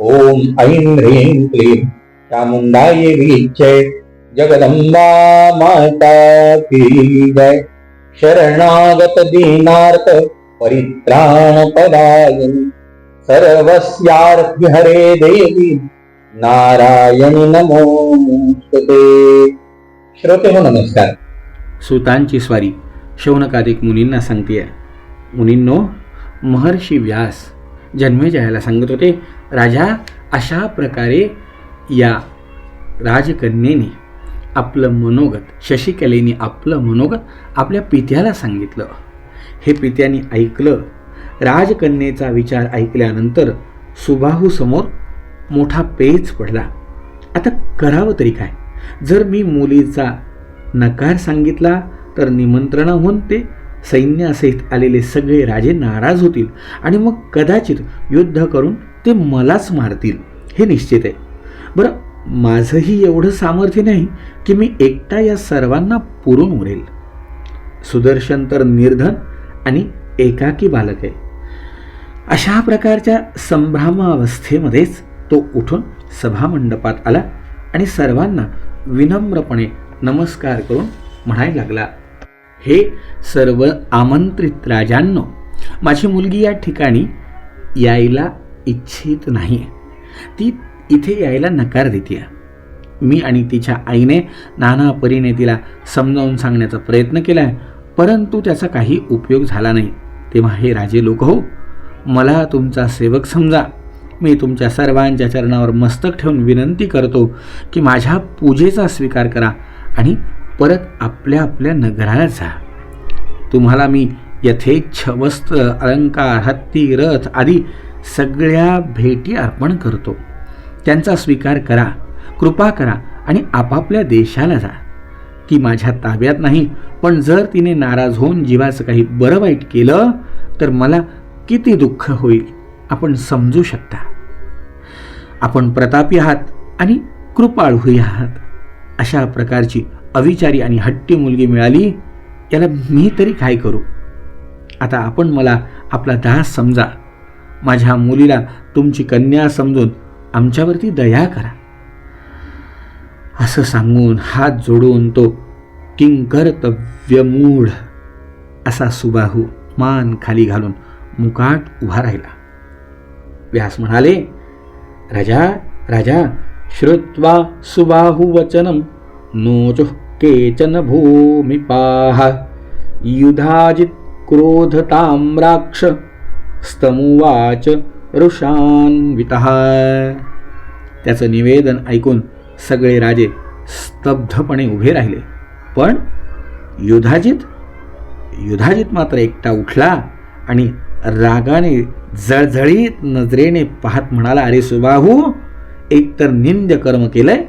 ॐ ऐं ह्रीं क्लीं चामुण्डायै वीक्षे जगदम्बा माता की जय। शरणागत दीनार्थ परित्राण पदायिनी सर्वस्यार्थ हरे देवी नारायणी नमोस्तुते श्रोते हो नमस्कार। सुतांची स्वारी शौनकादिक मुनींना सांगते मुनींनो महर्षी व्यास जन्मेजयाला सांगत होते राजा अशा प्रकारे या राजकन्येने आपलं मनोगत शशिकलेने आपलं मनोगत आपल्या पित्याला सांगितलं. हे पित्याने ऐकलं. राजकन्येचा विचार ऐकल्यानंतर सुबाहूसमोर मोठा पेच पडला. आता करावं तरी काय? जर मी मुलीचा नकार सांगितला तर निमंत्रणाहून ते सैन्यासहित आलेले सगळे राजे नाराज होतील आणि मग कदाचित युद्ध करून ते मलाच मारतील हे निश्चित आहे. बरं माझंही एवढं सामर्थ्य नाही की मी एकटा या सर्वांना पुरून उरेल. सुदर्शन तर निर्धन आणि एकाकी बालक आहे. अशा प्रकारच्या संभ्रमावस्थेमध्येच तो उठून सभामंडपात आला आणि सर्वांना विनम्रपणे नमस्कार करून म्हणायला लागला. हे सर्व आमंत्रित राजांनो माझी मुलगी या ठिकाणी यायला इच्छित नाही. ती इथे यायला नकार देते मी आणि तिच्या आईने नाना परीने तिला समजावून सांगण्याचा प्रयत्न केला आहे परंतु त्याचा काही उपयोग झाला नाही. तेव्हा हे राजे लोक हो मला तुमचा सेवक समजा. मी तुमच्या सर्वांच्या चरणावर मस्तक ठेवून विनंती करतो की माझ्या पूजेचा स्वीकार करा आणि परत आपल्या आपल्या नगराला जा. तुम्हाला मी यथेच्छ वस्त्र अलंकार हत्ती रथ आदी सगळ्या भेटी अर्पण करतो. त्यांचा स्वीकार करा कृपा करा आणि आपापल्या देशाला जा. ती माझ्या ताब्यात नाही पण जर तिने नाराज होऊन जीवाचं काही बरं वाईट केलं तर मला किती दुःख होईल आपण समजू शकता. आपण प्रतापी आहात आणि कृपाळूही आहात अशा प्रकारची अविचारी आणि हट्टी मुलगी मिळाली याला मी तरी काय करू? आता आपण मला आपला दास समजा. माझ्या मुलीला तुमची कन्या समजून आमच्यावरती दया करा. असं सांगून हात जोडून तो किंकर्तव्यमूढ असा सुबाहू मान खाली घालून मुकाट उभा राहिला. व्यास म्हणाले राजा राजा श्रुत्वा सुबाहुवचनं नोचुः केचन भूमिपाः। युधाजित् क्रोधताम्राक्ष स्तमुवाच ऋषान्वितः। त्याचं निवेदन ऐकून सगळे राजे स्तब्धपणे उभे राहिले. पण युधाजित युधाजित मात्र एकटा उठला आणि रागाने जळजळीत नजरेने पाहत म्हणाला अरे सुबाहू एकतर निंद्य कर्म केलंय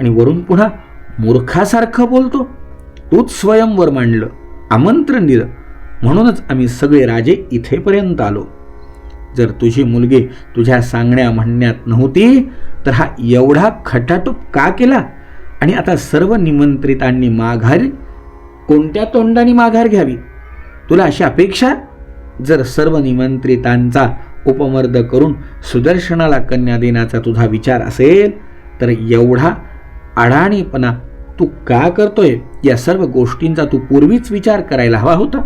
आणि वरून पुन्हा मूर्खासारखं बोलतो? तूच स्वयंवर मांडलं. आमंत्रण दिलं. म्हणूनच आम्ही सगळे राजे इथेपर्यंत आलो. जर तुझी मुलगी तुझ्या सांगण्या म्हणण्यात नव्हती तर हा एवढा खटाटूप का केला? आणि आता सर्व निमंत्रितांनी माघार कोणत्या तोंडाने माघार घ्यावी? तुला अशी अपेक्षा? जर सर्व निमंत्रितांचा उपमर्द करून सुदर्शनाला कन्या देण्याचा तुझा विचार असेल तर एवढा अडाणीपणा. तू का करतोय? या सर्व गोष्टींचा तू पूर्वीच विचार करायला हवा होता.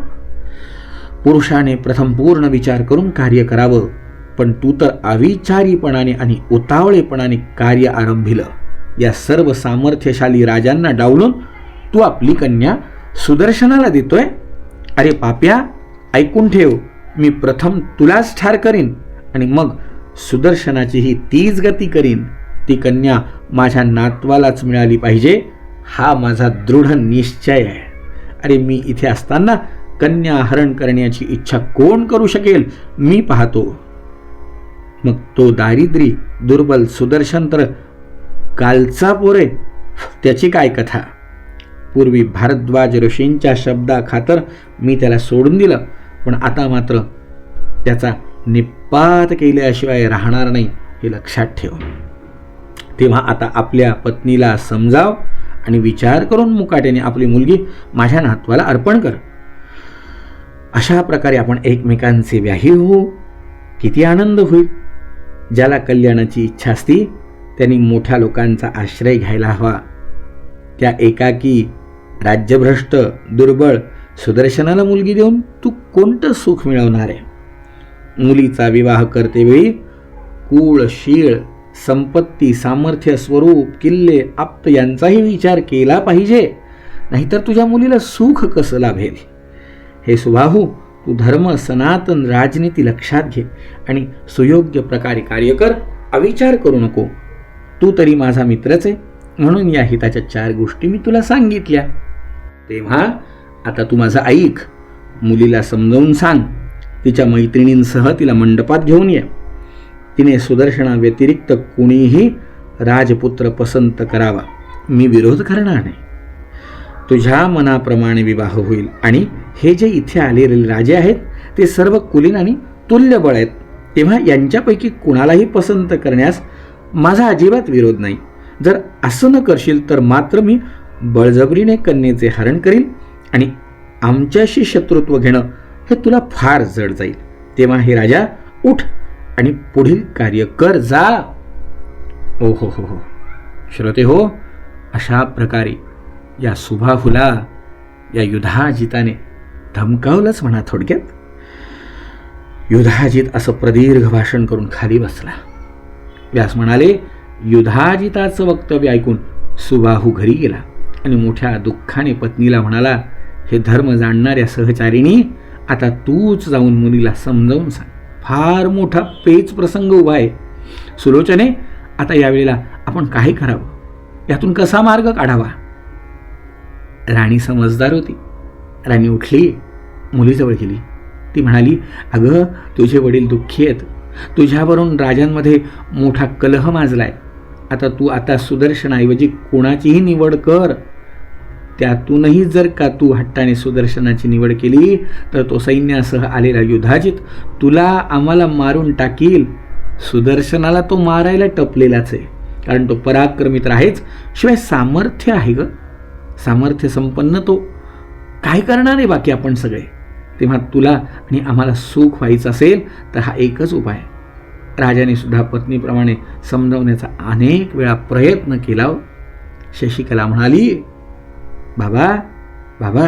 पुरुषाने प्रथम पूर्ण विचार करून कार्य करावं पण तू तर अविचारीपणाने आणि उतावळेपणाने कार्य आरंभिलं. या सर्व सामर्थ्यशाली राजांना डावलून तू आपली कन्या सुदर्शनाला देतोय? अरे पाप्या ऐकून ठेव मी प्रथम तुलाच ठार करीन आणि मग सुदर्शनाचीही तीच गती करीन. ती कन्या माझ्या नातवालाच मिळाली पाहिजे. हा माझा दृढ निश्चय आहे. अरे मी इथे असताना कन्या हरण करण्याची इच्छा कोण करू शकेल? मी पाहतो. मग तो दारिद्री दुर्बल सुदर्शन तर कालचा पोरे त्याची काय कथा? पूर्वी भारद्वाज ऋषींच्या शब्दाखातर मी त्याला सोडून दिलं. पण आता मात्र त्याचा निपात केल्याशिवाय राहणार नाही हे लक्षात ठेव. तेव्हा आता आपल्या पत्नीला समजाव आणि विचार करून मुकाट्याने आपली मुलगी माझ्या नातवाला अर्पण कर. अशा प्रकारे आपण एकमेकांचे व्याही होऊ. किती आनंद होईल. ज्याला कल्याणाची इच्छा असती त्यांनी मोठ्या लोकांचा आश्रय घ्यायला हवा. त्या एकाकी राज्यभ्रष्ट दुर्बळ सुदर्शनाला मुलगी देऊन तू कोणतं सुख मिळवणार आहे? मुलीचा विवाह करतेवेळी कूळ शीळ संपत्ती सामर्थ्य स्वरूप किल्ले आप्त यांचाही विचार केला पाहिजे. नाहीतर तुझ्या मुलीला सुख कसं लाभेल? हे सुबाहू तू धर्म सनातन राजनीती लक्षात घे आणि सुयोग्य प्रकारे कार्य कर. अविचार करू नको. तू तरी माझा मित्रच आहे. म्हणून या हिताच्या चार गोष्टी मी तुला सांगितल्या. तेव्हा आता तू माझं ऐक. मुलीला समजावून सांग. तिच्या मैत्रिणींसह तिला मंडपात घेऊन ये. तिने सुदर्शनाव्यतिरिक्त कुणीही राजपुत्र पसंत करावा. मी विरोध करणार नाही. तुझ्या मनाप्रमाणे विवाह होईल. आणि हे जे इथे आलेले राजे आहेत ते सर्व कुलीन आणि तुल्यबळ आहेत. तेव्हा यांच्यापैकी कुणालाही पसंत करण्यास माझा अजिबात विरोध नाही. जर असं न करशील तर मात्र मी बळजबरीने कन्येचे हरण करील आणि आमच्याशी शत्रुत्व घेणं हे तुला फार जड जाईल. तेव्हा हे राजा उठ! आणि पुढील कार्य कर जा. ओ हो हो हो. श्रोते हो अशा प्रकारे या सुभाहुला या युधाजिताने धमकावलंच म्हणा थोडक्यात. युधाजित असं प्रदीर्घ भाषण करून खाली बसला. व्यास म्हणाले युधाजिताचं वक्तव्य ऐकून सुबाहू घरी गेला आणि मोठ्या दुःखाने पत्नीला म्हणाला हे धर्म जाणणाऱ्या सहचारिणी आता तूच जाऊन मुलीला समजावून सांग. फार मोठा पेच प्रसंग उभा आहे. सुलोचने आता यावेळेला आपण काय करावं. यातून कसा मार्ग काढावा? राणी समजदार होती. राणी उठली मुलीजवळ गेली. ती म्हणाली अगं तुझे वडील दुःखी आहेत. तुझ्यावरून राजांमध्ये मोठा कलह माजलाय. आता तू आता सुदर्शनाऐवजी कोणाचीही निवड कर. त्यातूनही जर का तू हट्टाने सुदर्शनाची निवड केली तर तो सैन्यासह आलेला युधाजित तुला आम्हाला मारून टाकील. सुदर्शनाला तो मारायला टपलेलाच आहे. कारण तो पराक्रमी तर आहेच शिवाय सामर्थ्य आहे ग. सामर्थ्य संपन्न तो. काय करणार आहे बाकी आपण सगळे? तेव्हा तुला आणि आम्हाला सुख व्हायचं असेल तर हा एकच उपाय. राजाने सुद्धा पत्नीप्रमाणे समजावण्याचा अनेक वेळा प्रयत्न केला हो. शशिकला म्हणाली बाबा बाबा.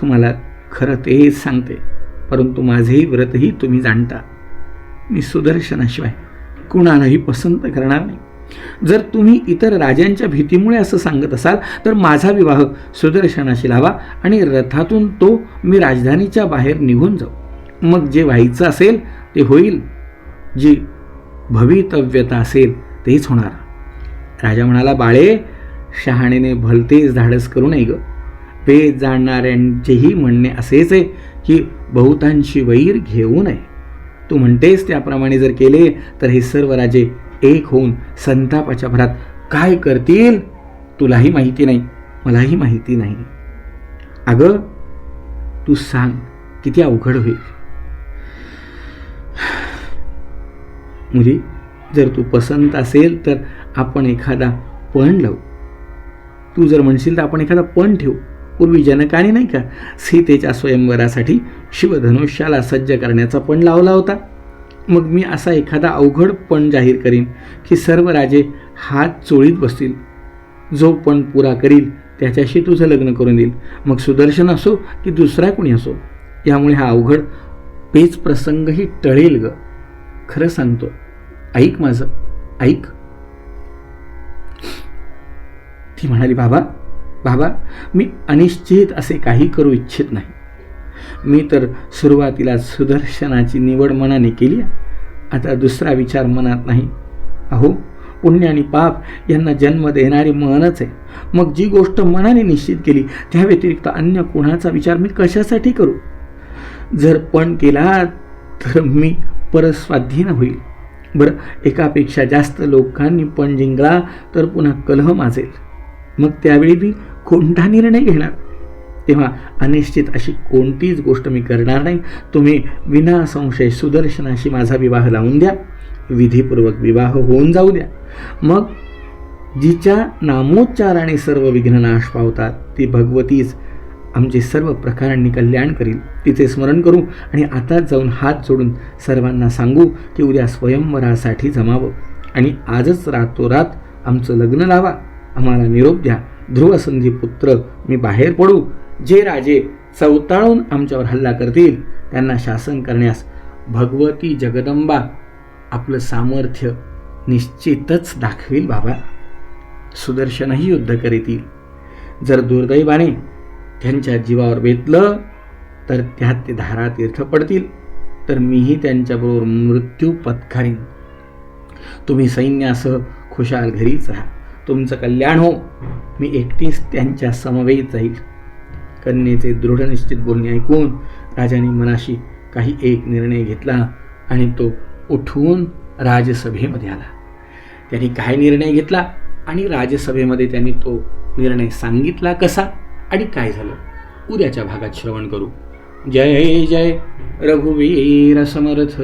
तुम्हाला खरं तेच सांगते परंतु माझेही व्रतही तुम्ही जाणता. मी सुदर्शनाशिवाय कुणालाही पसंत करणार नाही. जर तुम्ही इतर राजांच्या भीतीमुळे असं सांगत असाल तर माझा विवाह सुदर्शनाशी लावा आणि रथातून तो मी राजधानीच्या बाहेर निघून जाऊ. मग जे व्हायचं असेल ते होईल. जी भवितव्यता असेल तेच होणार. राजा म्हणाला बाळे शहाणेने भलतेच धाडस करू नये ग. वेद जाणणाऱ्यांचेही म्हणणे असेच आहे की बहुतांशी वैर घेऊ नये. तू म्हणतेस त्याप्रमाणे जर केले तर हे सर्व राजे एक होऊन संतापाच्या भरात काय करतील? तुलाही माहिती नाही मलाही माहिती नाही. अगं तू सांग किती अवघड होईल. मुली जर तू पसंत असेल तर आपण एखादा पण लावू. तू जर म्हणशील तर आपण एखादा पण ठेवू. पूर्वी जनकाने नाही का सीतेच्या स्वयंवरासाठी शिवधनुष्याला सज्ज करण्याचा पण लावला होता. मग मी असा एखादा अवघड पण जाहीर करीन की सर्व राजे हात चोळीत बसतील. जो पण पुरा करील त्याच्याशी तुझं लग्न करून देईल. मग सुदर्शन असो की दुसरा कोणी असो यामुळे हा अवघड पेच प्रसंगही टळेल ग. खरं सांगतो. ऐक माझं. ऐक. ती म्हणाली बाबा बाबा मी अनिश्चित असे काही करू इच्छित नाही. मी तर सुरुवातीला सुदर्शनाची निवड मनाने केली आता दुसरा विचार मनात नाही. अहो पुण्य आणि पाप यांना जन्म देणारी मनच आहे. मग जी गोष्ट मनाने निश्चित केली त्या व्यतिरिक्त अन्य कोणाचा विचार मी कशासाठी करू? जर पण केला तर मी परस्वाधीन होईल. बरं एकापेक्षा जास्त लोकांनी पण जिंकला तर पुन्हा कलह माजेल. मग त्यावेळी मी कोणता निर्णय घेणार? तेव्हा अनिश्चित अशी कोणतीच गोष्ट मी करणार नाही. तुम्ही विना संशय सुदर्शनाशी माझा विवाह लावून द्या. विधीपूर्वक विवाह होऊन जाऊ द्या. मग जिच्या नामोच्चाराने सर्व विघ्न नाश पावतात ती भगवतीच आमचे सर्व प्रकारांनी कल्याण करील. तिचे स्मरण करू आणि आताच जाऊन हात जोडून सर्वांना सांगू की उद्या स्वयंवरासाठी जमावं. आणि आजच रातोरात आमचं लग्न लावा. आम्हाला निरोप द्या. ध्रुवसंधी पुत्र मी बाहेर पडू. जे राजे चवताळून आमच्यावर हल्ला करतील त्यांना शासन करण्यास भगवती जगदंबा आपलं सामर्थ्य निश्चितच दाखवेल बाबा. सुदर्शनही युद्ध करीतील. जर दुर्दैवाने त्यांच्या जीवावर बेतलं तर त्यात ते धारा तीर्थ पडतील. तर मीही त्यांच्याबरोबर मृत्यू पत्कारीन. तुम्ही सैन्यासह खुशाल घरीच राहा. तुमचं कल्याण हो. मी एकटीच त्यांच्या समवेत जाईल. कन्येचे दृढनिश्चित बोलणे ऐकून राजाने मनाशी काही एक निर्णय घेतला आणि तो उठवून राजसभेमध्ये आला. त्यांनी काय निर्णय घेतला आणि राजसभेमध्ये त्यांनी तो निर्णय सांगितला कसा? आणि काय झालं? उद्याच्या भागात श्रवण करू. जय जय रघुवीर समर्थ.